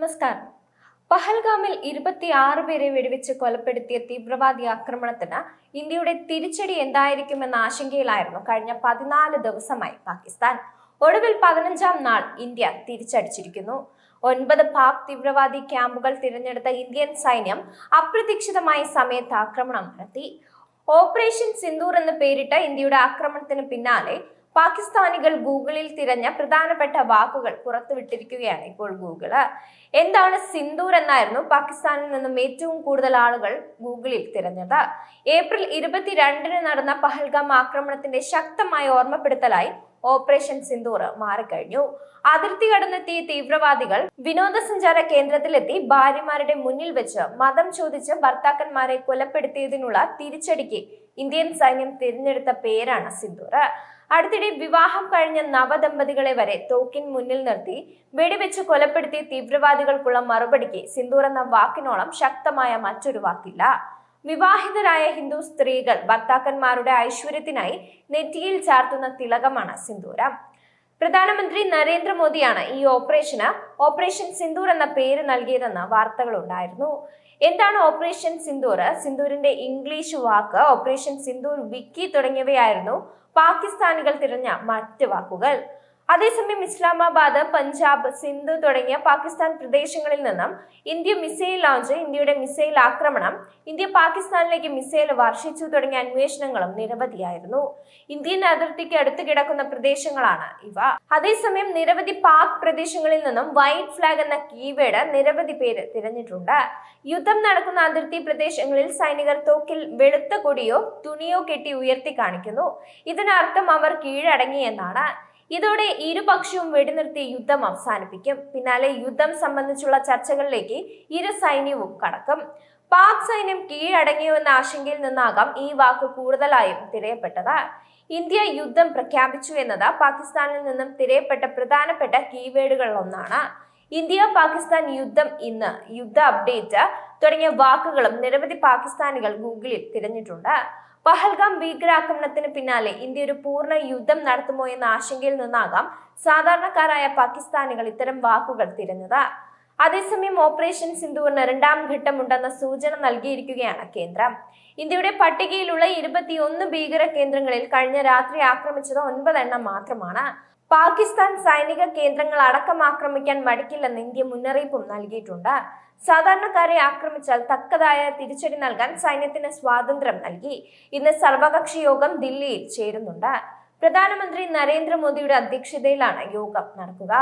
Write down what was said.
നമസ്കാരം. പഹൽഗാമിൽ ഇരുപത്തിയാറ് പേരെ വെടിവെച്ച് കൊലപ്പെടുത്തിയ തീവ്രവാദി ആക്രമണത്തിന് ഇന്ത്യയുടെ തിരിച്ചടി എന്തായിരിക്കുമെന്ന ആശങ്കയിലായിരുന്നു കഴിഞ്ഞ പതിനാല് ദിവസമായി പാകിസ്ഥാൻ. ഒടുവിൽ പതിനഞ്ചാം നാൾ ഇന്ത്യ തിരിച്ചടിച്ചിരിക്കുന്നു. ഒൻപത് പാക് തീവ്രവാദി ക്യാമ്പുകൾ തിരഞ്ഞെടുത്ത ഇന്ത്യൻ സൈന്യം അപ്രതീക്ഷിതമായ സമയത്ത് ആക്രമണം നടത്തി. ഓപ്പറേഷൻ സിന്ദൂർ എന്ന് പേരിട്ട ഇന്ത്യയുടെ ആക്രമണത്തിന് പിന്നാലെ പാകിസ്ഥാനികൾ ഗൂഗിളിൽ തിരഞ്ഞ പ്രധാനപ്പെട്ട വാക്കുകൾ പുറത്തുവിട്ടിരിക്കുകയാണ് ഇപ്പോൾ ഗൂഗിൾ. എന്താണ് സിന്ദൂർ എന്നായിരുന്നു പാകിസ്ഥാനിൽ നിന്നും ഏറ്റവും കൂടുതൽ ആളുകൾ ഗൂഗിളിൽ തിരഞ്ഞത്. ഏപ്രിൽ ഇരുപത്തിരണ്ടിന് നടന്ന പഹൽഗാം ആക്രമണത്തിന്റെ ശക്തമായ ഓർമ്മപ്പെടുത്തലായി ഓപ്പറേഷൻ സിന്ദൂർ മാറിക്കഴിഞ്ഞു. അതിർത്തി കടന്നെത്തിയ തീവ്രവാദികൾ വിനോദസഞ്ചാര കേന്ദ്രത്തിലെത്തി ഭാര്യമാരുടെ മുന്നിൽ വെച്ച് മതം ചോദിച്ച് ഭർത്താക്കന്മാരെ കൊലപ്പെടുത്തിയതിനുള്ള തിരിച്ചടിക്ക് ഇന്ത്യൻ സൈന്യം തിരഞ്ഞെടുത്ത പേരാണ് സിന്ദൂർ. അടുത്തിടെ വിവാഹം കഴിഞ്ഞ നവദമ്പതികളെ വരെ തോക്കിൻ മുന്നിൽ നിർത്തി വെടിവെച്ച് കൊലപ്പെടുത്തിയ തീവ്രവാദികൾക്കുള്ള മറുപടിക്ക് സിന്ദൂർ എന്ന വാക്കിനോളം ശക്തമായ മറ്റൊരു വാക്കില്ല. വിവാഹിതരായ ഹിന്ദു സ്ത്രീകൾ ഭർത്താക്കന്മാരുടെ ഐശ്വര്യത്തിനായി നെറ്റിയിൽ ചാർത്തുന്ന തിലകമാണ് സിന്ദൂരം. പ്രധാനമന്ത്രി നരേന്ദ്രമോദിയാണ് ഈ ഓപ്പറേഷന് ഓപ്പറേഷൻ സിന്ദൂർ എന്ന പേര് നൽകിയതെന്ന് വാർത്തകളുണ്ടായിരുന്നു എന്താണ് ഓപ്പറേഷൻ സിന്ദൂർ? സിന്ദൂരിന്റെ ഇംഗ്ലീഷ് വാക്ക് ഓപ്പറേഷൻ സിന്ദൂർ വിക്കി തുടങ്ങിയവയായിരുന്നു പാകിസ്ഥാനികൾ തിരഞ്ഞ മറ്റ് വാക്കുകൾ. അതേസമയം ഇസ്ലാമാബാദ് പഞ്ചാബ് സിന്ധു തുടങ്ങിയ പാകിസ്ഥാൻ പ്രദേശങ്ങളിൽ നിന്നും ഇന്ത്യ മിസൈൽ ലോഞ്ച് ഇന്ത്യയുടെ മിസൈൽ ആക്രമണം ഇന്ത്യ പാകിസ്ഥാനിലേക്ക് മിസൈൽ വർഷിച്ചു തുടങ്ങിയ അന്വേഷണങ്ങളും നിരവധിയായിരുന്നു. ഇന്ത്യൻ അതിർത്തിക്ക് അടുത്ത് കിടക്കുന്ന പ്രദേശങ്ങളാണ് ഇവ. അതേസമയം നിരവധി പാക് പ്രദേശങ്ങളിൽ നിന്നും വൈറ്റ് ഫ്ലാഗ് എന്ന കീവേഡ് നിരവധി പേര് തിരഞ്ഞിട്ടുണ്ട്. യുദ്ധം നടക്കുന്ന അതിർത്തി പ്രദേശങ്ങളിൽ സൈനികർ തോക്കിൽ വെളുത്ത കൊടിയോ തുണിയോ കെട്ടി ഉയർത്തി കാണിക്കുന്നു. ഇതിനർത്ഥം അവർ കീഴടങ്ങി എന്നാണ് ഇതോടെ ഇരുപക്ഷവും വെടിനിർത്തി യുദ്ധം അവസാനിപ്പിക്കും. പിന്നാലെ യുദ്ധം സംബന്ധിച്ചുള്ള ചർച്ചകളിലേക്ക് ഇരു സൈന്യവും കടക്കും. പാക് സൈന്യം കീഴടങ്ങിയുവെന്ന ആശങ്കയിൽ നിന്നാകാം ഈ വാക്ക് കൂടുതലായും തിരയപ്പെട്ടത്. ഇന്ത്യ യുദ്ധം പ്രഖ്യാപിച്ചു എന്നത് പാകിസ്ഥാനിൽ നിന്നും തിരയപ്പെട്ട പ്രധാനപ്പെട്ട കീവേഡുകളിൽ ഒന്നാണ് ഇന്ത്യ പാകിസ്ഥാൻ യുദ്ധം ഇന്ന് യുദ്ധ അപ്ഡേറ്റ് തുടങ്ങിയ വാക്കുകളും നിരവധി പാകിസ്ഥാനികൾ ഗൂഗിളിൽ തിരഞ്ഞിട്ടുണ്ട്. പഹൽഗാം ഭീകരാക്രമണത്തിന് പിന്നാലെ ഇന്ത്യ ഒരു പൂർണ യുദ്ധം നടത്തുമോ എന്ന ആശങ്കയിൽ നിന്നാകാം സാധാരണക്കാരായ പാകിസ്ഥാനികൾ ഇത്തരം വാക്കുകൾ തിരഞ്ഞത് അതേസമയം ഓപ്പറേഷൻ സിന്ധുവിന് രണ്ടാം ഘട്ടമുണ്ടെന്ന സൂചന നൽകിയിരിക്കുകയാണ് കേന്ദ്രം. ഇന്ത്യയുടെ പട്ടികയിലുള്ള ഇരുപത്തിയൊന്ന് ഭീകര കേന്ദ്രങ്ങളിൽ കഴിഞ്ഞ രാത്രി ആക്രമിച്ചത് ഒൻപതെണ്ണം മാത്രമാണ്. പാകിസ്ഥാൻ സൈനിക കേന്ദ്രങ്ങൾ അടക്കം ആക്രമിക്കാൻ മടിക്കില്ലെന്ന് ഇന്ത്യ മുന്നറിയിപ്പും നൽകിയിട്ടുണ്ട്. സാധാരണക്കാരെ ആക്രമിച്ചാൽ തക്കതായ തിരിച്ചടി നൽകാൻ സൈന്യത്തിന് സ്വാതന്ത്ര്യം നൽകി. ഇന്ന് സർവകക്ഷി യോഗം ദില്ലിയിൽ ചേരുന്നുണ്ട്. പ്രധാനമന്ത്രി നരേന്ദ്രമോദിയുടെ അധ്യക്ഷതയിലാണ് യോഗം നടക്കുക.